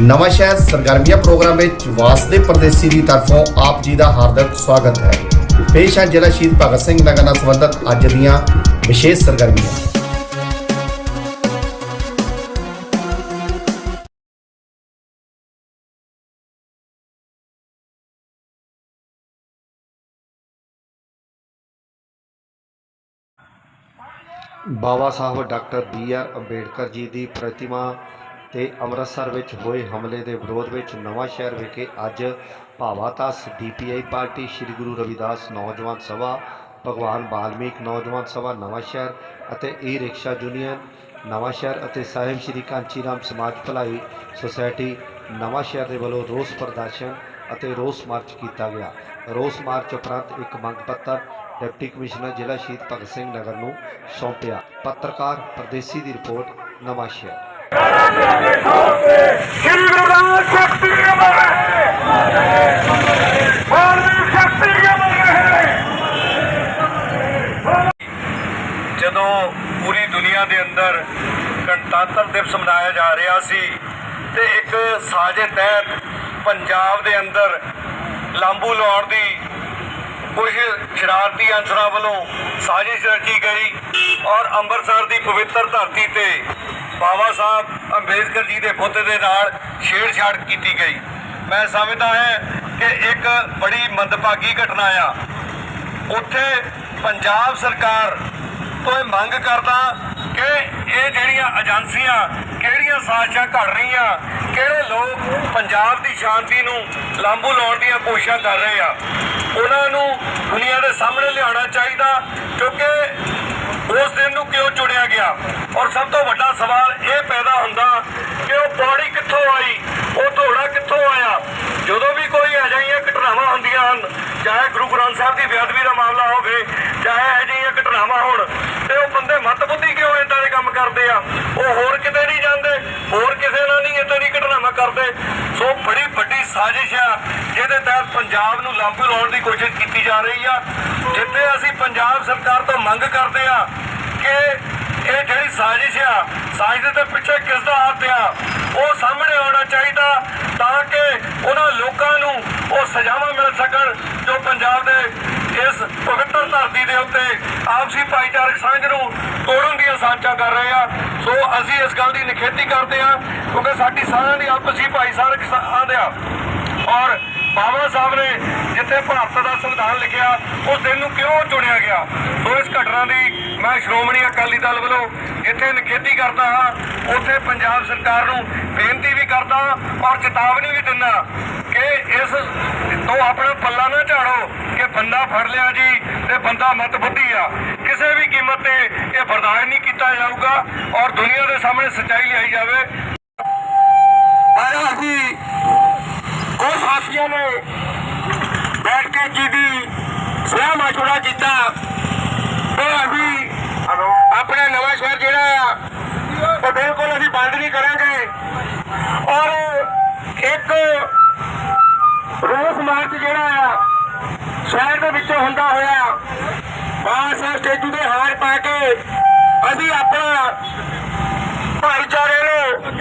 ਨਵਾਂ ਸ਼ਹਿਰ ਸਰਗਰਮੀਆਂ ਪ੍ਰੋਗਰਾਮ ਵਿੱਚ ਵਾਸਦੇ ਪਰਦੇਸੀ ਦੀ ਤਰਫੋਂ ਆਪ ਜੀ ਦਾ ਹਾਰਦਿਕ ਸਵਾਗਤ ਹੈ। ਪੇਸ਼ ਹੈ ਜ਼ਿਲ੍ਹਾ ਸ਼ਹੀਦ ਭਗਤ ਸਿੰਘ ਨਗਰ ਨਾਲ ਸੰਬੰਧਿਤ ਅੱਜ ਦੀਆਂ ਵਿਸ਼ੇਸ਼ ਸਰਗਰਮੀਆਂ। Baba Sahib doctor B R Ambedkar ji ਦੀ ਪ੍ਰਤਿਮਾ ਤੇ ਅੰਮ੍ਰਿਤਸਰ ਵਿੱਚ ਹੋਏ ਹਮਲੇ ਦੇ ਵਿਰੋਧ ਵਿੱਚ ਨਵਾਂ ਸ਼ਹਿਰ ਵਿਖੇ ਅੱਜ ਭਾਵਾਤਸ ਡੀਪੀਆਈ ਪਾਰਟੀ ਸ੍ਰੀ ਗੁਰੂ ਰਵਿਦਾਸ ਨੌਜਵਾਨ ਸਭਾ, ਭਗਵਾਨ ਬਾਲਮੀਕ ਨੌਜਵਾਨ ਸਭਾ ਨਵਾਂ ਸ਼ਹਿਰ ਅਤੇ ਈ ਰਿਕਸ਼ਾ ਯੂਨੀਅਨ ਨਵਾਂ ਸ਼ਹਿਰ ਅਤੇ ਸਾਹਿਬ ਸ੍ਰੀ ਕਾਂਚੀ ਰਾਮ ਸਮਾਜ ਭਲਾਈ ਸੁਸਾਇਟੀ ਨਵਾਂ ਸ਼ਹਿਰ ਦੇ ਵੱਲੋਂ ਰੋਸ ਪ੍ਰਦਰਸ਼ਨ ਅਤੇ ਰੋਸ ਮਾਰਚ ਕੀਤਾ ਗਿਆ। ਰੋਸ ਮਾਰਚ ਉਪਰੰਤ ਇੱਕ ਮੰਗ ਪੱਤਰ ਡਿਪਟੀ ਕਮਿਸ਼ਨਰ ਜ਼ਿਲ੍ਹਾ ਸ਼ਹੀਦ ਭਗਤ ਸਿੰਘ ਨਗਰ ਨੂੰ ਸੌਂਪਿਆ। ਪੱਤਰਕਾਰ ਪਰਦੇਸੀ ਦੀ ਰਿਪੋਰਟ, ਨਵਾਂ ਸ਼ਹਿਰ। ਜਦੋਂ ਪੂਰੀ ਦੁਨੀਆ ਦੇ ਅੰਦਰ ਗਣਤੰਤਰ ਦਿਵਸ ਮਨਾਇਆ ਜਾ ਰਿਹਾ ਸੀ ਤੇ ਇੱਕ ਸਾਜੇ ਤਹਿਤ ਪੰਜਾਬ ਦੇ ਅੰਦਰ ਲਾਂਬੂ ਲਾਉਣ ਦੀ ਕੁਝ ਸ਼ਰਾਰਤੀ ਅੰਸਰਾਂ ਵੱਲੋਂ ਸਾਜ਼ਿਸ਼ ਰਚੀ ਗਈ ਔਰ ਅੰਮ੍ਰਿਤਸਰ ਦੀ ਪਵਿੱਤਰ ਧਰਤੀ ਤੇ ਬਾਬਾ ਸਾਹਿਬ ਅੰਬੇਦਕਰ ਜੀ ਦੇ ਬੁੱਤ ਦੇ ਨਾਲ ਛੇੜਛਾੜ ਕੀਤੀ ਗਈ। ਮੈਂ ਸਮਝਦਾ ਹੈ ਕਿ ਇੱਕ ਬੜੀ ਮੰਦਭਾਗੀ ਘਟਨਾ ਆ। ਉੱਥੇ ਪੰਜਾਬ ਸਰਕਾਰ ਤੋਂ ਇਹ ਮੰਗ ਕਰਦਾ ਕਿ ਇਹ ਜਿਹੜੀਆਂ ਏਜੰਸੀਆਂ ਕਿਹੜੀਆਂ ਸਾਜ਼ਿਸ਼ਾਂ ਘੜ ਰਹੀਆਂ, ਕਿਹੜੇ ਲੋਕ ਪੰਜਾਬ ਦੀ ਸ਼ਾਂਤੀ ਨੂੰ ਲਾਂਬੂ ਲਾਉਣ ਦੀਆਂ ਕੋਸ਼ਿਸ਼ਾਂ ਕਰ ਰਹੇ ਆ। ਉਹਨਾਂ ਨੂੰ ਦੁਨੀਆ ਦੇ ਸਾਹਮਣੇ ਲਿਆਉਣਾ ਚਾਹੀਦਾ ਕਿਉਂਕਿ ਉਸ ਦਿਨ ਨੂੰ ਕਿਉਂ ਚੁਣਿਆ ਗਿਆ? ਔਰ ਸਭ ਤੋਂ ਵੱਡਾ ਸਵਾਲ ਇਹ ਪੈਦਾ ਹੁੰਦਾ ਕਿ ਉਹ ਪੌੜੀ ਕਿੱਥੋਂ ਆਈ? ਉਹ ਧੋੜਾ ਕਿੱਥੋਂ ਆਇਆ? ਜਦੋਂ ਵੀ ਕੋਈ ਅਜਿਹੀਆਂ ਘਟਨਾਵਾਂ ਹੁੰਦੀਆਂ ਹਨ, ਚਾਹੇ ਗੁਰੂ ਗ੍ਰੰਥ ਸਾਹਿਬ ਦੀ ਬੇਅਦਬੀ ਦਾ ਮਾਮਲਾ ਹੋਵੇ, ਚਾਹੇ ਅਜਿਹੀਆਂ ਘਟਨਾਵਾਂ ਹੋਣ, ਤੇ ਉਹ ਬੰਦੇ ਮਤਬੁੱਧੀ ਕਿਉਂ ਇਦਾਂ ਦੇ ਕੰਮ ਕਰਦੇ ਆ? ਉਹ ਹੋਰ ਕਿਤੇ ਨਹੀਂ ਜਾਂਦੇ, ਹੋਰ ਕਿਸੇ ਨਾਲ ਨਹੀਂ ਇਦਾਂ ਦੀ ਘਟਨਾਵਾਂ ਕਰਦੇ। ਸੋ ਬੜੀ ਵੱਡੀ ਸਾਜ਼ਿਸ਼ ਆ, ਜਿਹਦੇ ਤਹਿਤ ਪੰਜਾਬ ਨੂੰ ਲਾਂਭੂ ਲਾਉਣ ਦੀ ਕੋਸ਼ਿਸ਼ ਕੀਤੀ ਜਾ ਰਹੀ ਆ। ਜਿੱਥੇ ਅਸੀਂ ਪੰਜਾਬ ਸਰਕਾਰ ਤੋਂ ਮੰਗ ਕਰਦੇ ਆ ਇਹ ਜਿਹੜੀ ਸਾਜ਼ਿਸ਼ ਆ, ਸਾਜ਼ਿਸ਼ ਦੇ ਪਿੱਛੇ ਕਿਸ ਦਾ ਹੱਥ ਆ, ਉਹ ਸਾਹਮਣੇ ਆਉਣਾ ਚਾਹੀਦਾ ਤਾਂ ਕਿ ਉਹਨਾਂ ਲੋਕਾਂ ਨੂੰ ਉਹ ਸਜ਼ਾਵਾਂ ਮਿਲ ਸਕਣ ਜੋ ਪੰਜਾਬ ਦੇ ਇਸ ਪਵਿੱਤਰ ਧਰਤੀ ਦੇ ਉੱਤੇ ਆਪਸੀ ਭਾਈਚਾਰਕ ਸਾਂਝ ਨੂੰ ਤੋੜਨ ਦੀਆਂ ਸਾਂਝਾਂ ਕਰ ਰਹੇ ਆ। ਸੋ ਅਸੀਂ ਇਸ ਗੱਲ ਦੀ ਨਿਖੇਧੀ ਕਰਦੇ ਆ ਕਿਉਂਕਿ ਸਾਡੀ ਸਾਰਿਆਂ ਦੀ ਆਪਸੀ ਭਾਈਚਾਰਕ ਸਾਂਝ ਆ। ਔਰ ਬਾਬਾ ਸਾਹਿਬ ਨੇ ਜਿੱਥੇ ਭਾਰਤ ਦਾ ਸੰਵਿਧਾਨ ਲਿਖਿਆ, ਉਸ ਦਿਨ ਨੂੰ ਕਿਉਂ ਚੁਣਿਆ ਗਿਆ? ਸੋ ਇਸ ਘਟਨਾ ਦੀ ਮੈਂ ਸ਼੍ਰੋਮਣੀ ਅਕਾਲੀ ਦਲ ਵੱਲੋਂ ਇੱਥੇ ਨਿਖੇਧੀ ਕਰਦਾ ਹਾਂ, ਉੱਥੇ ਪੰਜਾਬ ਸਰਕਾਰ ਨੂੰ ਬੇਨਤੀ ਵੀ ਕਰਦਾ ਔਰ ਚੇਤਾਵਨੀ ਵੀ ਦਿੰਦਾ ਕਿ ਇਸ ਤੋਂ ਆਪਣਾ ਪੱਲਾ ਨਾ ਝਾੜੋ ਕਿ ਬੰਦਾ ਫੜ ਲਿਆ ਜੀ ਤੇ ਬੰਦਾ ਮਤ ਬੁੱਧੀ ਆ। ਕਿਸੇ ਵੀ ਕੀਮਤ ਤੇ ਇਹ ਬਰਦਾਸ਼ਤ ਨਹੀਂ ਕੀਤਾ ਜਾਊਗਾ ਔਰ ਦੁਨੀਆ ਦੇ ਸਾਹਮਣੇ ਸੱਚਾਈ ਲਿਆਈ ਜਾਵੇ। ਪਰ ਅਸੀਂ ਕੁਝ ਸਾਥੀਆਂ ਨੇ ਬੈਠ ਕੇ ਜੀ ਦੀ ਸਲਾਹ ਮਸ਼ਵਰਾ ਕੀਤਾ। ਤੇ ਅਸੀਂ ਆਪਣਾ ਨਵਾਂ ਸ਼ਹਿਰ ਜਿਹੜਾ ਆ ਉਹ ਬਿਲਕੁਲ ਅਸੀਂ ਬੰਦ ਨਹੀਂ ਕਰਾਂਗੇ। ਔਰ ਇੱਕ ਰੋਸ ਮਾਰਚ ਜਿਹੜਾ ਆ, ਸ਼ਹਿਰ ਦੇ ਵਿੱਚੋਂ ਹੁੰਦਾ ਹੋਇਆ ਬਾਬਾ ਸਟੇਜੂ ਦੇ ਹਾਰ ਪਾ ਕੇ ਅਸੀਂ ਆਪਣਾ ਭਾਈਚਾਰੇ ਨੂੰ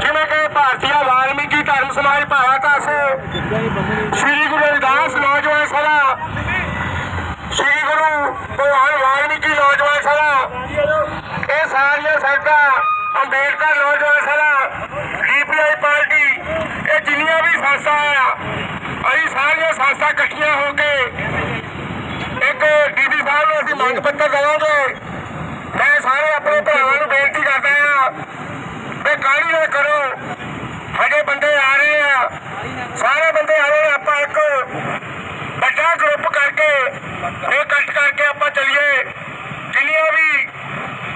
ਜਿਵੇਂ ਕਿ ਭਾਰਤੀਆ ਵਾਲਮੀਕੀ ਧਰਮ ਸਮਾਜ ਭਾਰਤ ਭਾਰਤਾਸ ਸ੍ਰੀ ਗੁਰੂ ਰਵਿਦਾਸ ਨੌਜਵਾਨ ਸਭਾ, ਸ੍ਰੀ ਗੁਰੂ ਭਗਵਾਨ ਵਾਲਮੀਕੀ ਨੌਜਵਾਨ ਸਾਰੀਆਂ ਸੰਗਤਾਂ ਅੰਬੇਡਕਰ ਨੌਜਵਾਨ ਸਭਾ ਡੀਪੀਆਈ ਪਾਰਟੀ ਇਹ ਜਿੰਨੀਆਂ ਵੀ ਸੰਸਥਾ ਆ ਅਸੀਂ ਸਾਰੀਆਂ ਸੰਸਥਾ ਇਕੱਠੀਆਂ ਹੋ ਕੇ ਇੱਕ ਡੀਡੀ ਸਾਹਿਬ ਨੂੰ ਅਸੀਂ ਮੰਗ ਪੱਤਰ ਦੇਵਾਂਗੇ। ਮੈਂ ਸਾਰੇ ਆਪਣੇ ਭਰਾਵਾਂ ਨੂੰ ਬੇਨਤੀ ਕਰਦਾ ਆ ਵੀ ਕਾਹਲੀ ਨਾ ਕਰੋ। ਸਾਡੇ ਬੰਦੇ ਆ ਰਹੇ ਆ। ਸਾਰੇ ਬੰਦੇ ਆ ਰਹੇ ਆ, ਆਪਾਂ ਇੱਕ ਵੱਡਾ ਗਰੁੱਪ ਕਰਕੇ ਇਹ ਇਕੱਠ ਕਰਕੇ ਆਪਾਂ ਚੱਲੀਏ ਜਿੰਨੀਆਂ ਵੀ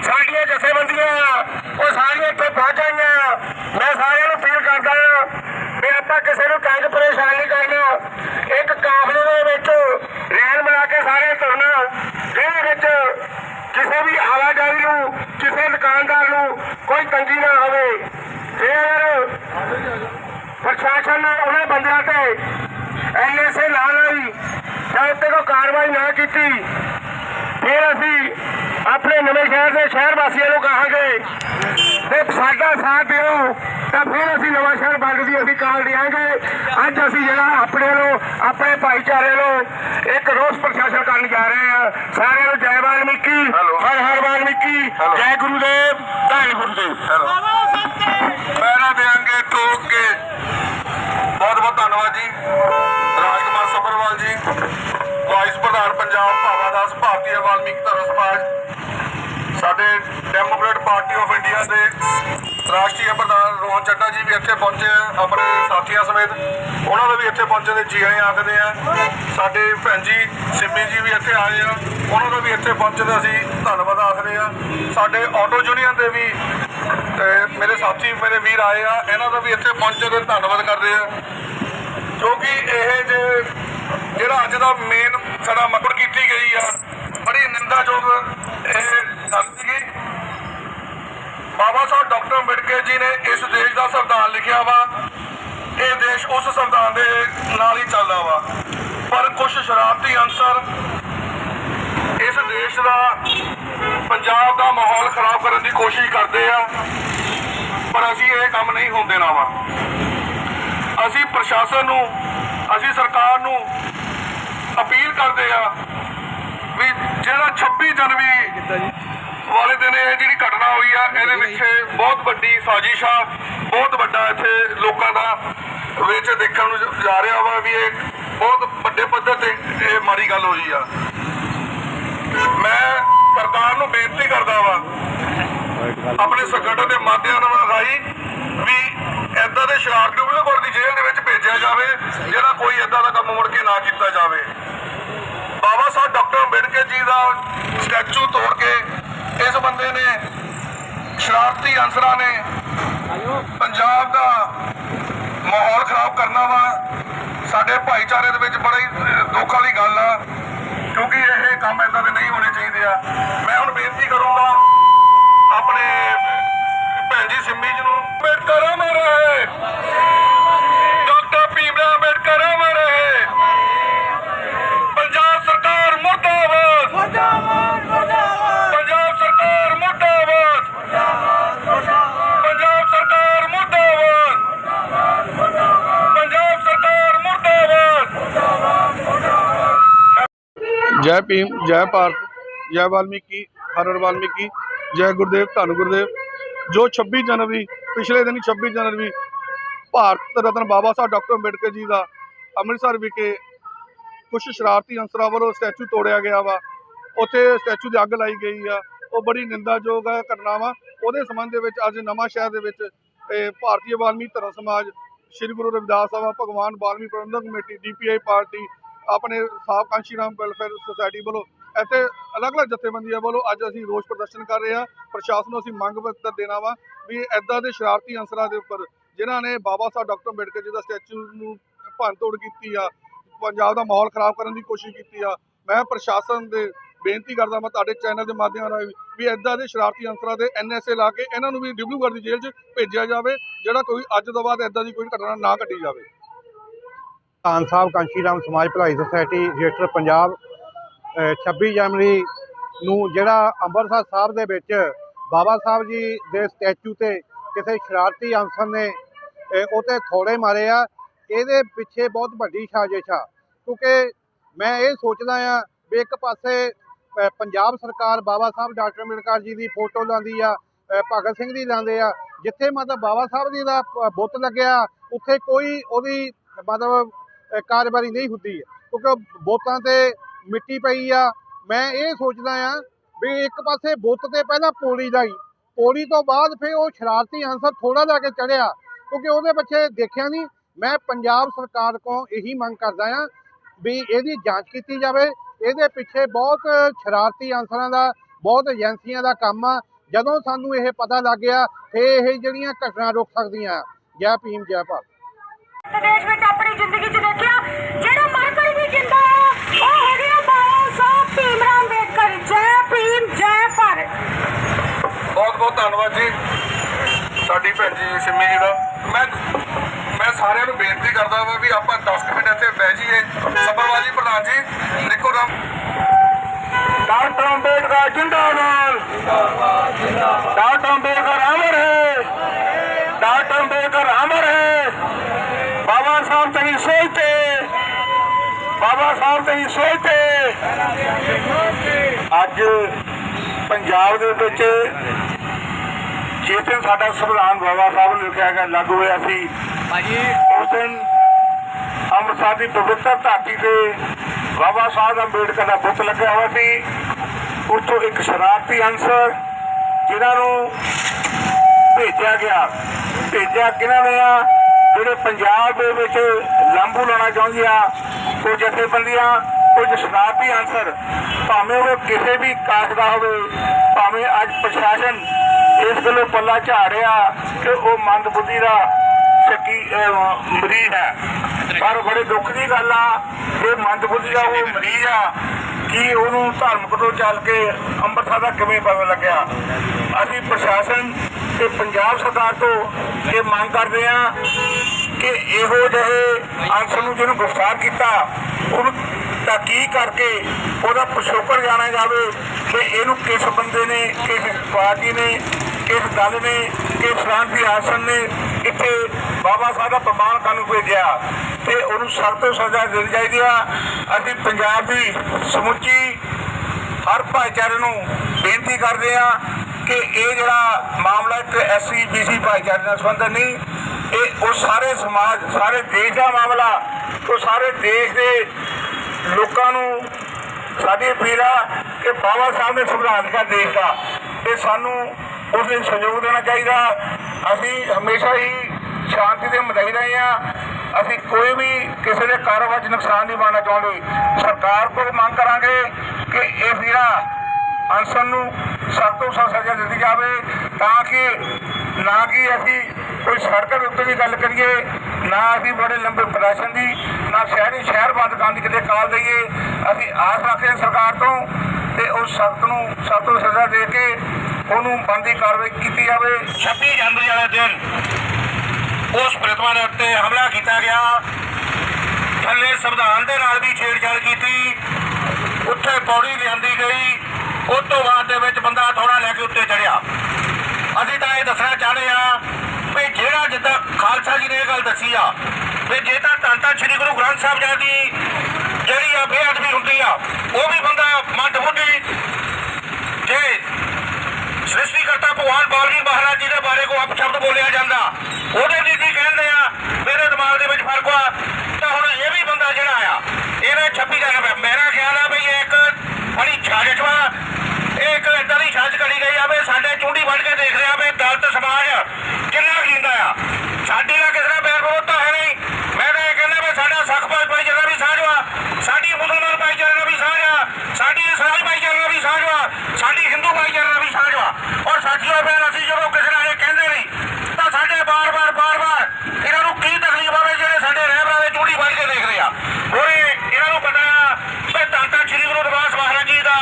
ਸਾਡੀਆਂ ਜਥੇਬੰਦੀਆਂ ਆ ਉਹ ਸਾਰੀਆਂ ਇੱਥੇ ਪਹੁੰਚ ਗਈਆਂ ਮੈਂ ਸਾਰਿਆਂ ਨੂੰ ਅਪੀਲ ਕਰਦਾ ਹਾਂ ਵੀ ਆਪਾਂ ਕਿਸੇ ਨੂੰ ਤੰਗ ਪਰੇਸ਼ਾਨ ਨਹੀਂ ਕਰਨਾ। ਇੱਕ ਕਾਫਲੇ ਦੇ ਵਿੱਚ ਰੈਲ ਬਣਾ ਕੇ ਸਾਰੇ ਤੁਰਨਾ, ਜਿਹਦੇ ਵਿੱਚ ਕਿਸੇ ਵੀ ਆਵਾਜਾਈ ਨੂੰ, ਕਿਸੇ ਦੁਕਾਨਦਾਰ ਨੂੰ ਕੋਈ ਤੰਗੀ ਨਾ ਹੋਵੇ। ਜੇ ਅਗਰ ਪ੍ਰਸ਼ਾਸਨ ਨੇ ਉਹਨਾਂ ਬੰਦਿਆਂ ਤੇ ਐਨਐਸਏ ਲਾ ਲਈ ਜਾਂ ਉੱਤੇ ਕੋਈ ਕਾਰਵਾਈ ਨਾ ਕੀਤੀ। ਫਿਰ ਅਸੀਂ ਆਪਣੇ ਨਵੇਂ ਸ਼ਹਿਰ ਦੇ ਸ਼ਹਿਰ ਵਾਸੀਆਂ ਨੂੰ ਕਹਾਂਗੇ ਤੇ ਸਾਡਾ ਸਾਥ ਦਿਓ। ਤਾਂ ਫਿਰ ਅਸੀਂ ਨਵਾਂ ਸ਼ਹਿਰ ਬੰਦ ਦੀ ਅਸੀਂ ਕਾਲ ਦਿਆਂਗੇ ਅੱਜ ਅਸੀਂ ਜਿਹੜਾ ਆਪਣੇ ਨੂੰ ਆਪਣੇ ਭਾਈਚਾਰੇ ਨੂੰ ਇੱਕ ਰੋਸ ਪ੍ਰਸ਼ਾਸਨ ਕਰਨ ਜਾ ਰਹੇ ਹਾਂ। ਸਾਰਿਆਂ ਨੂੰ ਜੈ ਵਾਲਮੀਕੀ ਹਰ ਹਰ ਵਾਲਮੀਕੀ ਜੈ ਗੁਰੂਦੇਵ ਧੰਨ ਗੁਰੂਦੇਵ। ਪੈਰਾ ਦੇਾਂਗੇ ਟੋਕ ਕੇ ਬਹੁਤ ਬਹੁਤ ਧੰਨਵਾਦ ਜੀ। ਰਾਜਕੁਮਾਰ ਸੱਭਰਵਾਲ ਜੀ ਵਾਈਸ ਪ੍ਰਧਾਨ ਪੰਜਾਬ ਭਾਵਾ ਦਾਸ ਭਾਰਤੀ ਵਾਲਮੀਕ ਧਰਮ ਸਮਾਜ ਸਾਡੇ ਡੈਮੋਕ੍ਰੇਟ ਪਾਰਟੀ ਆਫ ਇੰਡੀਆ ਦੇ ਰਾਸ਼ਟਰੀ ਪ੍ਰਧਾਨ ਰੋਹਨ ਚੱਡਾ ਜੀ ਵੀ ਇੱਥੇ ਪਹੁੰਚੇ ਆ, ਆਪਣੇ ਸਾਥੀਆਂ ਸਮੇਤ। ਉਹਨਾਂ ਦੇ ਵੀ ਇੱਥੇ ਪਹੁੰਚੇ ਦੇ ਜੀ ਆਏ ਆਖਦੇ ਆ। ਸਾਡੇ ਭੈਣ ਜੀ, ਸਿੰਮੀ ਜੀ ਵੀ ਇੱਥੇ ਆਏ ਆ। ਉਹਨਾਂ ਦਾ ਵੀ ਇੱਥੇ ਪਹੁੰਚੇ ਦਾ ਅਸੀਂ ਧੰਨਵਾਦ ਆਖਦੇ ਆ। ਸਾਡੇ ਆਟੋ ਯੂਨੀਅਨ ਦੇ ਵੀ, ਤੇ ਮੇਰੇ ਸਾਥੀ, ਮੇਰੇ ਵੀਰ ਆਏ ਆ। ਇਹਨਾਂ ਦਾ ਵੀ ਇੱਥੇ ਪਹੁੰਚੇ ਦੇ ਧੰਨਵਾਦ ਕਰਦੇ ਆ। ਕਿਉਂਕਿ ਇਹ ਜੇ, ਜਿਹੜਾ ਅੱਜ ਦਾ ਮੇਨ ਸਾਡਾ ਮਕੜ ਕੀਤੀ ਗਈ ਆ, ਬੜੀ ਨਿੰਦਾਯੋਗ ਇਹ ਬਾਬਾ ਸਾਹਿਬ ਡਾਕਟਰ ਅੰਬੇਡਕਰ ਜੀ ਨੇ ਇਸ ਦੇਸ਼ ਦਾ ਸੰਵਿਧਾਨ ਲਿਖਿਆ ਵਾ। ਇਹ ਦੇਸ਼ ਉਸ ਸੰਵਿਧਾਨ ਦੇ ਨਾਲ ਹੀ ਚੱਲਦਾ ਵਾ। ਪਰ ਕੁਝ ਸ਼ਰਾਰਤੀ ਅੰਸਰ ਇਸ ਦੇਸ਼ ਦਾ, ਪੰਜਾਬ ਦਾ ਮਾਹੌਲ ਖਰਾਬ ਕਰਨ ਦੀ ਕੋਸ਼ਿਸ਼ ਕਰਦੇ ਆ। ਪਰ ਅਸੀਂ ਇਹ ਕੰਮ ਨਹੀਂ ਹੋਣ ਦੇਣਾ ਵਾ। ਅਸੀਂ ਪ੍ਰਸ਼ਾਸਨ ਨੂੰ, ਅਸੀਂ ਸਰਕਾਰ ਨੂੰ ਅਪੀਲ ਕਰਦੇ ਆ ਵੀ ਜਿਹੜਾ 26 ਜਨਵਰੀ ਵਾਲੇ ਦਿਨ ਇਹ ਜਿਹੜੀ ਘਟਨਾ ਹੋਈ ਆ ਇਹਦੇ ਵਿੱਚ ਬਹੁਤ ਵੱਡੀ ਸਾਜ਼ਿਸ਼ ਆ ਬਹੁਤ ਵੱਡਾ ਇੱਥੇ ਲੋਕਾਂ ਦਾ ਵਿੱਚ ਦੇਖਣ ਨੂੰ ਜਾ ਰਿਹਾ ਵਾ ਵੀ ਇਹ ਬਹੁਤ ਵੱਡੇ ਪੱਧਰ ਤੇ ਇਹ ਮਾੜੀ ਗੱਲ ਹੋਈ ਆ। ਮੈਂ ਸਰਕਾਰ ਨੂੰ ਬੇਨਤੀ ਕਰਦਾ ਵਾ ਆਪਣੇ ਸੰਗਠਨ ਦੇ ਮਾਧਿਅਮ ਰਾਹੀਂ ਵੀ ਐਦਾਂ ਦੇ ਸ਼ਰਾਰਤੀ ਬਿਲਕੁਲ ਦੀ ਜੇਲ੍ਹ ਦੇ ਵਿੱਚ ਭੇਜਿਆ ਜਾਵੇ ਜਿਹੜਾ ਕੋਈ ਐਦਾਂ ਦਾ ਕੰਮ ਮੁੜ ਕੇ ਨਾ ਕੀਤਾ ਜਾਵੇ। ਬਾਬਾ ਸਾਹਿਬ ਡਾਕਟਰ ਅੰਬੇਡਕਰ ਜੀ ਦਾ ਸਟੈਚੂ ਤੋੜ ਕੇ ਇਸ ਬੰਦੇ ਨੇ ਸ਼ਰਾਰਤੀ ਅਨਸਰਾਂ ਨੇ ਪੰਜਾਬ ਦਾ ਮਾਹੌਲ ਖਰਾਬ ਕਰਨਾ ਵਾ। ਸਾਡੇ ਭਾਈਚਾਰੇ ਦੇ ਵਿੱਚ ਬੜੀ ਅਹ, ਦੁੱਖ ਵਾਲੀ ਗੱਲ ਆ ਕਿਉਂਕਿ ਇਹ ਕੰਮ ਐਦਾਂ ਦੇ ਨਹੀਂ ਹੋਣੇ ਚਾਹੀਦੇ ਆ। ਮੈਂ ਹੁਣ ਬੇਨਤੀ ਕਰੂੰਗਾ ਜੈ ਭੀਮ, ਜੈ ਭਾਰਤ, ਜੈ ਵਾਲਮੀਕੀ, ਹਰ ਵਾਲਮੀਕੀ, ਜੈ ਗੁਰਦੇਵ, ਧੰਨ ਗੁਰਦੇਵ। ਜੋ 26 ਜਨਵਰੀ, ਪਿਛਲੇ ਦਿਨ 26 ਜਨਵਰੀ, ਭਾਰਤ ਰਤਨ ਬਾਬਾ ਸਾਹਿਬ ਡਾਕਟਰ ਅੰਬੇਡਕਰ ਜੀ ਦਾ ਅੰਮ੍ਰਿਤਸਰ ਵਿਖੇ ਕੁਝ ਸ਼ਰਾਰਤੀ ਅੰਸਰਾਂ ਵੱਲੋਂ ਸਟੈਚੂ ਤੋੜਿਆ ਗਿਆ ਵਾ। ਉੱਥੇ ਸਟੈਚੂ ਦੀ ਅੱਗ ਲਾਈ ਗਈ ਆ। ਉਹ ਬੜੀ ਨਿੰਦਾਯੋਗ ਹੈ ਘਟਨਾ ਵਾ ਉਹਦੇ ਸੰਬੰਧ ਦੇ ਵਿੱਚ ਅੱਜ ਨਵਾਂ ਸ਼ਹਿਰ ਦੇ ਵਿੱਚ ਭਾਰਤੀ ਵਾਲਮੀ ਧਰਮ ਸਮਾਜ, ਸ੍ਰੀ ਗੁਰੂ ਰਵਿਦਾਸ ਸਭਾ ਭਗਵਾਨ ਵਾਲਮੀ ਪ੍ਰਬੰਧਕ ਕਮੇਟੀ ਡੀਪੀਆਈ ਪਾਰਟੀ ਆਪਣੇ ਸਾਫ਼ ਕਾਂਸ਼ੀ ਰਾਮ ਵੈਲਫੇਅਰ ਸੁਸਾਇਟੀ ਵੱਲੋਂ ਇੱਥੇ ਅਲੱਗ-ਅਲੱਗ ਜਥੇਬੰਦੀਆਂ ਵੱਲੋਂ ਅੱਜ ਅਸੀਂ ਰੋਸ ਪ੍ਰਦਰਸ਼ਨ ਕਰ ਰਹੇ ਹਾਂ। ਪ੍ਰਸ਼ਾਸਨ ਨੂੰ ਅਸੀਂ ਮੰਗ ਪੱਤਰ ਦੇਣਾ ਵਾ ਵੀ ਐਦਾਂ ਦੇ ਸ਼ਰਾਰਤੀ ਅੰਸਰਾਂ ਦੇ ਉੱਪਰ ਜਿਨ੍ਹਾਂ ਨੇ ਬਾਬਾ ਸਾਹਿਬ ਡਾਕਟਰ ਅੰਬੇਡਕਰ ਜੀ ਦਾ ਸਟੈਚੂ ਨੂੰ ਭੰਨਤੋੜ ਕੀਤੀ ਆ, ਪੰਜਾਬ ਦਾ ਮਾਹੌਲ ਖਰਾਬ ਕਰਨ ਦੀ ਕੋਸ਼ਿਸ਼ ਕੀਤੀ ਆ, ਮੈਂ ਪ੍ਰਸ਼ਾਸਨ ਦੇ ਬੇਨਤੀ ਕਰਦਾ ਮੈਂ ਤੁਹਾਡੇ ਚੈਨਲ ਦੇ ਮਾਧਿਅਮ ਰਾਹੀਂ ਵੀ ਐਦਾਂ ਦੇ ਸ਼ਰਾਰਤੀ ਅੰਸਰਾਂ ਦੇ ਐਨਐਸਏ ਲਾ ਕੇ ਇਹਨਾਂ ਨੂੰ ਵੀ ਡਿਬਲੂਗੜ੍ਹ ਦੀ ਜੇਲ੍ਹ 'ਚ ਭੇਜਿਆ ਜਾਵੇ, ਜਿਹੜਾ ਕੋਈ ਅੱਜ ਤੋਂ ਬਾਅਦ ਐਦਾਂ ਦੀ ਕੋਈ ਘਟਨਾ ਨਾ ਘਟੀ ਜਾਵੇ। ਧੰਨ ਸਾਹਿਬ ਕਾਂਸ਼ੀ ਰਾਮ ਸਮਾਜ ਭਲਾਈ ਸੁਸਾਇਟੀ ਰਜਿਸਟਰ ਪੰਜਾਬ ਅ, 26 ਜਨਵਰੀ ਨੂੰ ਜਿਹੜਾ ਅੰਮ੍ਰਿਤਸਰ ਸਾਹਿਬ ਦੇ ਵਿੱਚ ਬਾਬਾ ਸਾਹਿਬ ਜੀ ਦੇ ਸਟੈਚੂ ਤੇ ਕਿਸੇ ਸ਼ਰਾਰਤੀ ਅਨਸਰ ਨੇ ਅ, ਉਹ ਤੇ ਥੋੜੇ ਮਾਰੇ ਆ ਇਹਦੇ ਪਿੱਛੇ ਬਹੁਤ ਵੱਡੀ ਸਾਜ਼ਿਸ਼ ਆ। ਕਿਉਂਕਿ ਮੈਂ ਇਹ ਸੋਚਦਾ ਆ ਵੀ ਇੱਕ ਪਾਸੇ ਪੰਜਾਬ ਸਰਕਾਰ ਬਾਬਾ ਸਾਹਿਬ ਡਾਕਟਰ ਅੰਬੇਡਕਰ ਜੀ ਦੀ ਫੋਟੋ ਲਾਉਂਦੀ ਆ ਭਗਤ ਸਿੰਘ ਦੀ ਲਾਉਂਦੇ ਆ ਜਿੱਥੇ ਮਤਲਬ ਬਾਬਾ ਸਾਹਿਬ ਜੀ ਦਾ ਬੁੱਤ ਲੱਗਿਆ ਉੱਥੇ ਕੋਈ ਉਹਦੀ ਮਤਲਬ ਕਾਰਵਾਈ ਨਹੀਂ ਹੁੰਦੀ ਕਿਉਂਕਿ ਬੋਤਾਂ ਤੇ ਮਿੱਟੀ ਪਈ ਆ। ਮੈਂ ਇਹ ਸੋਚਦਾ ਆ ਵੀ ਇੱਕ ਪਾਸੇ ਬੁੱਤ ਤੇ ਪਹਿਲਾਂ ਪੌੜੀ ਲਾਈ, ਪੌੜੀ ਤੋਂ ਬਾਅਦ ਫਿਰ ਉਹ ਸ਼ਰਾਰਤੀ ਅਨਸਰ ਥੋੜਾ ਲਾ ਕੇ ਚੜਿਆ ਕਿਉਂਕਿ ਉਹਦੇ ਪਿੱਛੇ ਦੇਖਿਆ ਨਹੀਂ। ਮੈਂ ਪੰਜਾਬ ਸਰਕਾਰ ਕੋਲ ਇਹੀ ਮੰਗ ਕਰਦਾ ਆ ਵੀ ਇਹਦੀ ਜਾਂਚ ਕੀਤੀ ਜਾਵੇ। ਇਹਦੇ ਪਿੱਛੇ ਬਹੁਤ ਸ਼ਰਾਰਤੀ ਅਨਸਰਾਂ ਦਾ, ਬਹੁਤ ਏਜੰਸੀਆਂ ਦਾ ਕੰਮ ਆ। ਜਦੋਂ ਸਾਨੂੰ ਇਹ ਪਤਾ ਲੱਗ ਗਿਆ ਫੇ ਇਹ ਜਿਹੜੀਆਂ ਘਟਨਾ ਰੁਕ ਸਕਦੀਆਂ। ਜੈ ਭੀਮ, ਜੈ ਭਾਰਤ। ਦੇਸ਼ ਵਿੱਚ ਆਪਣੀ ਜ਼ਿੰਦਗੀ 'ਚ ਦੇਖਿਆ ਜਿਹੜਾ ਮਰ ਕਰ ਵੀ ਜਿੰਦਾ ਹੈ ਉਹ ਹੈਗੇ ਆ ਬਾਬਾ ਸਾਹਿਬ ਭੀਮਰਾਵ ਅੰਬੇਡਕਰ ਜੈ ਭੀਮ ਜੈ ਭਾਰਤ ਬਹੁਤ ਬਹੁਤ ਧੰਨਵਾਦ ਜੀ ਸਾਡੀ ਭੈਣ ਜੀ, ਸਿੰਮੀ ਜੀ ਦਾ। ਮੈਂ ਮੈਂ ਸਾਰਿਆਂ ਨੂੰ ਬੇਨਤੀ ਕਰਦਾ ਹਾਂ ਵੀ ਆਪਾਂ 10 ਮਿੰਟ ਇੱਥੇ ਬਹਿ ਜਾਈਏ। ਸਭਰਵਾਲ ਪ੍ਰਧਾਨ ਜੀ, ਦੇਖੋ ਰਾਮ ਡਾਕਟਰ ਅੰਬੇਡਕਰ ਜਿੰਦਾਬਾਦ। ਡਾਕਟਰ ਅੰਬੇਡਕਰ ਅਮਰ ਹੈ। ਡਾਕਟਰ ਅੰਬੇਡਕਰ ਅਮਰ ਹੈ। ਬਾਬਾ ਸਾਹਿਬ ਤੇਰੀ ਸੋਚ ਤੇ। ਬਾਬਾ ਸਾਹਿਬ ਤੇਰੀ ਸੋਚ ਤੇ। ਅੱਜ ਪੰਜਾਬ ਦੇ ਵਿੱਚ ਜਿਸ ਦਿਨ ਸਾਡਾ ਸੰਵਿਧਾਨ ਬਾਬਾ ਸਾਹਿਬ ਨੇ ਲਿਖਿਆ ਗਿਆ ਲਾਗੂ ਹੋਇਆ ਸੀ ਉਸ ਦਿਨ ਅੰਮ੍ਰਿਤਸਰ ਦੀ ਪਵਿੱਤਰ ਧਰਤੀ ਤੇ ਬਾਬਾ ਸਾਹਿਬ ਅੰਬੇਡਕਰ ਦਾ ਬੁੱਤ ਲੱਗਿਆ ਹੋਇਆ ਸੀ। ਉੱਥੋਂ ਇੱਕ ਸ਼ਰਾਰਤੀ ਅਨਸਰ ਜਿਨ੍ਹਾਂ ਨੂੰ ਭੇਜਿਆ ਗਿਆ। ਭੇਜਿਆ ਕਿਹਨਾਂ ਨੇ ਆ? ਜਿਹੜੇ ਪੰਜਾਬ ਦੇ ਵਿੱਚ ਲਾਂਬੂ ਲਾਉਣਾ ਚਾਹੁੰਦੀਆਂ ਕੁਝ ਜਥੇਬੰਦੀਆਂ ਕੁਝ ਸ਼ਰਾਰਤੀ ਅਨਸਰ। ਭਾਵੇਂ ਉਹ ਕਿਸੇ ਵੀ ਕਾਸ ਦਾ ਹੋਵੇ ਭਾਵੇਂ ਅੱਜ ਪ੍ਰਸ਼ਾਸਨ ਇਸ ਗੱਲੋਂ ਪੱਲਾ ਝਾੜਿਆ ਕਿ ਉਹ ਮੰਦਬੁੱਧੀ ਦਾ ਸ਼ੱਕੀ ਮਰੀਜ਼ ਹੈ। ਪਰ ਬੜੇ ਦੁੱਖ ਦੀ ਗੱਲ ਆ ਕਿ ਮੰਦਬੁੱਧੀ ਦਾ ਉਹ ਮਰੀਜ਼ ਆ, ਕਿ ਉਹਨੂੰ ਧਾਰਮਿਕ ਤੋਂ ਚੱਲ ਕੇ ਅੰਮ੍ਰਿਤਸਰ ਦਾ ਕਿਵੇਂ ਪਤਾ ਲੱਗਿਆ? ਅਸੀਂ ਪ੍ਰਸ਼ਾਸਨ ਤੇ ਪੰਜਾਬ ਸਰਕਾਰ ਤੋਂ ਇਹ ਮੰਗ ਕਰਦੇ ਆ ਕਿ ਇਹੋ ਜਿਹੇ ਅਨਸਰ ਨੂੰ ਜਿਹਨੂੰ ਗ੍ਰਿਫਤਾਰ ਕੀਤਾ, ਉਹਨੂੰ ਤਹਿਕੀਕ ਕਰਕੇ ਉਹਦਾ ਪਿਛੋਕੜ ਜਾਣਿਆ ਜਾਵੇ ਕਿ ਇਹਨੂੰ ਕਿਸ ਬੰਦੇ ਨੇ, ਕਿਸ ਪਾਰਟੀ ਨੇ ਕਿਸ ਦਲ ਨੇ, ਕਿਸ ਸ਼ਾਂਤੀ ਆਸਨ ਨੇ, ਇੱਥੇ ਬਾਬਾ ਸਾਹਿਬ ਦਾ ਪ੍ਰਮਾਣ ਕਾਨੂੰਨ ਭੇਜਿਆ? ਤੇ ਉਹਨੂੰ ਸਖਤ ਤੋਂ ਸਜ਼ਾ ਦੇਣੀ ਚਾਹੀਦੀ ਆ। ਅਸੀਂ ਪੰਜਾਬ ਦੀ ਸਮੁੱਚੀ ਹਰ ਭਾਈਚਾਰੇ ਨੂੰ ਬੇਨਤੀ ਕਰਦੇ ਆ ਕਿ ਇਹ ਜਿਹੜਾ ਮਾਮਲਾ ਇੱਕ ਐਸਸੀ ਬੀਸੀ ਭਾਈਚਾਰੇ ਨਾਲ ਸੰਬੰਧਿਤ ਨਹੀਂ, ਇਹ ਉਹ ਸਾਰੇ ਸਮਾਜ, ਸਾਰੇ ਦੇਸ਼ ਦਾ ਮਾਮਲਾ, ਉਹ ਸਾਰੇ ਦੇਸ਼ ਦੇ ਲੋਕਾਂ ਨੂੰ ਸਾਡੀ ਅਪੀਲ ਆ ਕਿ ਬਾਬਾ ਸਾਹਿਬ ਨੇ ਸੰਵਿਧਾਨ ਲਿਖਿਆ ਦੇਸ਼ ਦਾ। ਤੇ ਸਾਨੂੰ ਉਸ ਨੂੰ ਸਹਿਯੋਗ ਦੇਣਾ ਚਾਹੀਦਾ। ਅਸੀਂ ਹਮੇਸ਼ਾ ਹੀ ਸ਼ਾਂਤੀ ਦੇ ਮਦਾਈ ਰਹੇ ਆ ਅਸੀਂ ਕੋਈ ਵੀ ਕਿਸੇ ਦੇ ਕਾਰੋਬਾਰ 'ਚ ਨੁਕਸਾਨ ਨਹੀਂ ਪਾਉਣਾ ਚਾਹੁੰਦੇ। ਸਰਕਾਰ ਕੋਲ ਮੰਗ ਕਰਾਂਗੇ ਕਿ ਇਹ ਵੀਰਾ ਅਨਸਰ ਨੂੰ ਸਖਤ ਤੋਂ ਸਖਤ ਸਜ਼ਾ ਦਿੱਤੀ ਜਾਵੇ, ਤਾਂ ਕਿ ਨਾ ਕਿ ਅਸੀਂ ਕੋਈ ਸੜਕ ਦੇ ਉੱਤੇ ਦੀ ਗੱਲ ਕਰੀਏ, ਨਾ ਅਸੀਂ ਬੜੇ ਲੰਬੇ ਪ੍ਰਦਰਸ਼ਨ ਦੀ, ਨਾ ਸ਼ਹਿਰੀ ਸ਼ਹਿਰ ਬੰਦ ਕਰਨ ਦੀ ਕਿਤੇ ਕਾਲ ਦਈਏ ਅਸੀਂ ਆਸ ਰੱਖਦੇ ਹਾਂ ਸਰਕਾਰ ਤੋਂ ਤੇ ਉਸ ਸਖਤ ਨੂੰ ਸਖਤ ਤੋਂ ਸਜ਼ਾ ਦੇ ਕੇ ਉਹਨੂੰ ਬੰਦੀ ਕਾਰਵਾਈ ਕੀਤੀ ਜਾਵੇ। 26 ਜਨਵਰੀ ਵਾਲੇ ਦਿਨ ਉਸ ਪ੍ਰਤਿਮਾ ਦੇ ਉੱਤੇ ਹਮਲਾ ਕੀਤਾ ਗਿਆ। ਥੱਲੇ ਸੰਵਿਧਾਨ ਦੇ ਨਾਲ ਵੀ ਛੇੜਛਾੜ ਕੀਤੀ। ਉੱਥੇ ਪੌੜੀ ਲਿਆਂਦੀ ਗਈ। ਉਸ ਤੋਂ ਬਾਅਦ ਦੇ ਵਿੱਚ ਬੰਦਾ ਥੋੜਾ ਲੈ ਕੇ ਉੱਤੇ ਚੜਿਆ ਅਸੀਂ ਤਾਂ ਇਹ ਦੱਸਣਾ ਚਾਹੁੰਦੇ ਆ ਵੀ ਜਿਹੜਾ ਜਿੱਦਾਂ ਖਾਲਸਾ ਜੀ ਨੇ ਇਹ ਗੱਲ ਦੱਸੀ ਆ, ਵੀ ਜੇ ਤਾਂ ਧੰਨ ਧੰਨ ਸ੍ਰੀ ਗੁਰੂ ਗ੍ਰੰਥ ਸਾਹਿਬ ਜੀ ਦੀ ਜਿਹੜੀ ਆ ਬੇਅਦਬੀ ਹੁੰਦੀ ਆ ਉਹ ਵੀ ਬੰਦਾ ਮੰਦ ਬੁੱਧੀ ਜੇ ਸ੍ਰਿਸ਼ਟੀਕਰਤਾ ਭਗਵਾਨ ਬਾਲਜੀ ਮਹਾਰਾਜ ਜੀ ਦੇ ਬਾਰੇ ਕੋ ਅਪਸ਼ਬਦ ਬੋਲਿਆ ਜਾਂਦਾ ਉਹਦੇ ਲਈ ਕੀ ਕਹਿੰਦੇ ਆ ਮੇਰੇ ਦਿਮਾਗ ਦੇ ਵਿੱਚ ਫ਼ਰਕ ਆ ਤਾਂ ਹੁਣ ਇਹ ਵੀ ਬੰਦਾ ਜਿਹੜਾ ਆ ਇਹਨੇ 26 ਜਨ ਮੇਰਾ ਖਿਆਲ ਆ ਵੀ ਇਹ ਇੱਕ ਬੜੀ ਸਾਜ਼ਿਸ਼ ਵਾ ਇਹ ਇੱਕ ਏਦਾਂ ਦੀ ਸਾਜ਼ਿਸ਼ ਕਰੀ ਗਈ ਆ ਵੀ ਸਾਡੇ ਚੁੰਡੀ ਵੱਢ ਕੇ ਦੇਖ ਰਿਹਾ ਵੀ ਦਲਿਤ ਸਮਾਜ ਕਿੰਨਾ ਕੀਂਦਾ ਆ ਸਾਡੀ ਨਾਲ ਕਿਸੇ ਦਾ ਬੈਰ ਵਿਰੋਧ ਤਾਂ ਹੈ ਨਹੀਂ ਮੈਂ ਤਾਂ ਇਹ ਕਹਿੰਦਾ ਵੀ ਸਾਡਾ ਸੱਖ ਭਾਈਚਾਰੇ ਦਾ ਵੀ ਸਾਂਝ ਵਾ ਸਾਡੀ ਮੁਸਲਮਾਨ ਭਾਈਚਾਰੇ ਦਾ ਵੀ ਸਾਂਝ ਆ ਸਾਡੀ ਇਸਲਾਮੀ ਭਾਈਚਾਰੇ ਦਾ ਵੀ ਸਾਂਝ ਵਾ ਸਾਡੀ ਹਿੰਦੂ ਭਾਈਚਾਰੇ ਦਾ ਵੀ ਸਾਂਝ ਵਾ ਔਰ ਸਾਥੀਓ ਫਿਰ ਅਸੀਂ ਜਦੋਂ ਕਿਸੇ ਨਾਲ ਇਹ ਕਹਿੰਦੇ ਨਹੀਂ ਤਾਂ ਸਾਡੇ ਬਾਰ-ਬਾਰ ਬਾਰ-ਬਾਰ ਇਹਨਾਂ ਨੂੰ ਕੀ ਤਕਲੀਫ ਆਵੇ ਜਿਹੜੇ ਸਾਡੇ ਰਹਿਬਰਾਂ ਦੇ ਚੂੜੀ ਵੱਢ ਕੇ ਦੇਖ ਰਹੇ ਆ ਹੋਰ ਇਹ- ਇਹਨਾਂ ਨੂੰ ਪਤਾ ਆ ਵੀ ਧੰਨ ਧੰਨ ਸ੍ਰੀ ਗੁਰੂ ਰਵਿਦਾਸ ਮਹਾਰਾਜ ਜੀ ਦਾ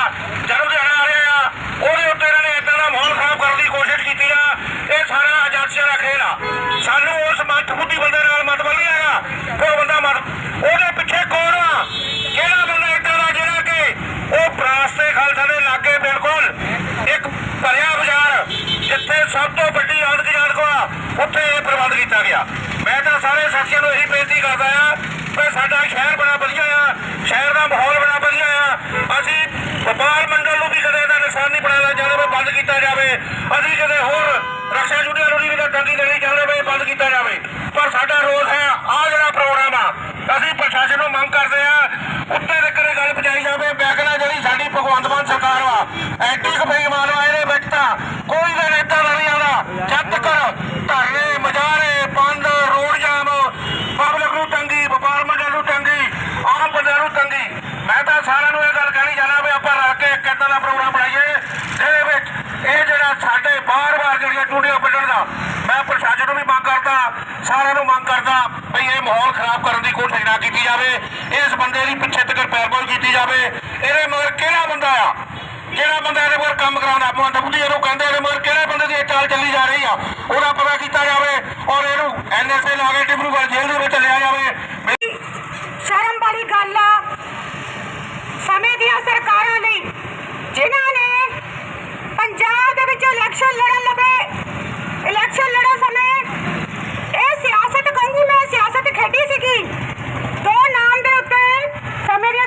ਜਨਮ ਦਿਹਾੜਾ ਆ ਰਿਹਾ ਆ ਉਹਦੇ ਉੱਤੇ ਇਹਨਾਂ ਨੇ ਇਦਾਂ ਦਾ ਮਾਹੌਲ ਖਰਾਬ ਕਰਨ ਦੀ ਕੋਸ਼ਿਸ਼ ਕੀਤੀ ਆ ਇਹ ਸਾਰਾ ਏਜੰਸੀਆਂ ਦਾ ਖੇਲ ਆ ਸਾਨੂੰ ਉਸ ਮੱਠ ਬੁੱਧੀ ਬੰਦੇ ਨਾਲ ਮਤਲਬ ਨਹੀਂ ਹੈਗਾ ਉਹ ਬੰਦਾ ਮਤ ਉਹਦੇ ਪਿੱਛੇ ਕੌਣ ਆ ਕਿਹੜਾ ਬੰਦਾ ਇਦਾਂ ਦਾ ਜਿਹੜਾ ਕਿ ਉਹ ਪ੍ਰਾਸਤੇ ਖਾਲਸਾ ਦੇ ਲਾਗੇ ਬਿਲਕੁਲ ਇੱਕ ਭਰਿਆ ਬਾਜ਼ਾਰ ਜਿੱਥੇ ਸਭ ਤੋਂ ਵੱਡੀ ਆਦਕ ਜਾਣਕੋ ਆ ਉੱਥੇ ਇਹ ਪ੍ਰਬੰਧ ਕੀਤਾ ਗਿਆ ਮੈਂ ਤਾਂ ਸਾਰੇ ਸਾਥੀਆਂ ਨੂੰ ਇਹੀ ਬੇਨਤੀ ਕਰਦਾ ਆ ਕਿ ਸਾਡਾ ਸ਼ਹਿਰ ਬੜਾ ਵਧੀਆ ਆ ਸ਼ਹਿਰ ਦਾ ਮਾਹੌਲ ਬੜਾ ਵਧੀਆ ਆ ਅਸੀਂ ਵਪਾਰ ਮੰਡਲ ਨੂੰ ਵੀ ਕਦੇ ਇਹਦਾ ਨੁਕਸਾਨ ਨਹੀਂ ਬਣਾਉਣਾ ਚਾਹੁੰਦੇ ਵੀ ਬੰਦ ਕੀਤਾ ਜਾਵੇ ਅਸੀਂ ਕਦੇ ਹੋਰ ਰਕਸ਼ਾ ਯੂਨੀਅਨ ਨੂੰ ਵੀ ਤਾਂ ਤੰਗੀ ਦੇਣੀ ਚਾਹੁੰਦੇ ਵੀ ਇਹ ਬੰਦ ਕੀਤਾ ਜਾਵੇ ਪਰ ਸਾਡਾ ਰੋਲ ਹੈ ਆ ਜਿਹੜਾ ਪ੍ਰੋਗਰਾਮ ਆ ਅਸੀਂ ਪ੍ਰਸ਼ਾਸਨ ਨੂੰ ਮੰਗ ਕਰਦੇ ਆ ਜਾਵੇ, ਇਹਦੇ ਮਗਰ ਕਿਹੜਾ ਬੰਦਾ ਆ? ਜਿਹੜਾ ਬੰਦਾ ਇਹਦੇ ਮਗਰ ਕੰਮ ਕਰਾਉਂਦਾ ਮਹੰਤ ਬੁੱਧੀ ਇਹਨੂੰ ਕਹਿੰਦੇ ਇਹਦੇ ਮਗਰ ਕਿਹੜੇ ਬੰਦੇ ਦੀ ਚਾਲ ਚੱਲੀ ਜਾ ਰਹੀ ਆ? ਉਹਦਾ ਪਤਾ ਕੀਤਾ ਜਾਵੇ ਔਰ ਇਹਨੂੰ ਐਨਐਸਏ ਲਾ ਕੇ ਡਿਬਰੂਗੜ੍ਹ ਜੇਲ੍ਹ ਦੇ ਵਿੱਚ ਲਿਆ ਜਾਵੇ। ਸ਼ਰਮ ਵਾਲੀ ਗੱਲ ਆ। ਸਮੇਂ ਦੀਆਂ ਸਰਕਾਰਾਂ ਲਈ ਜਿਨ੍ਹਾਂ ਨੇ ਪੰਜਾਬ ਦੇ ਵਿੱਚ ਇਲੈਕਸ਼ਨ ਲੜਨ ਲੱਗੇ ਇਲੈਕਸ਼ਨ ਲੜਨ ਸਮੇਂ ਇਹ ਸਿਆਸਤ ਕੰਗੂ ਨੇ ਸਿਆਸਤ ਖੇਡੀ ਸੀਗੀ। ਦੋ ਨਾਮ ਦੇ ਉੱਤੇ ਸਮੇਂ ਦੀਆਂ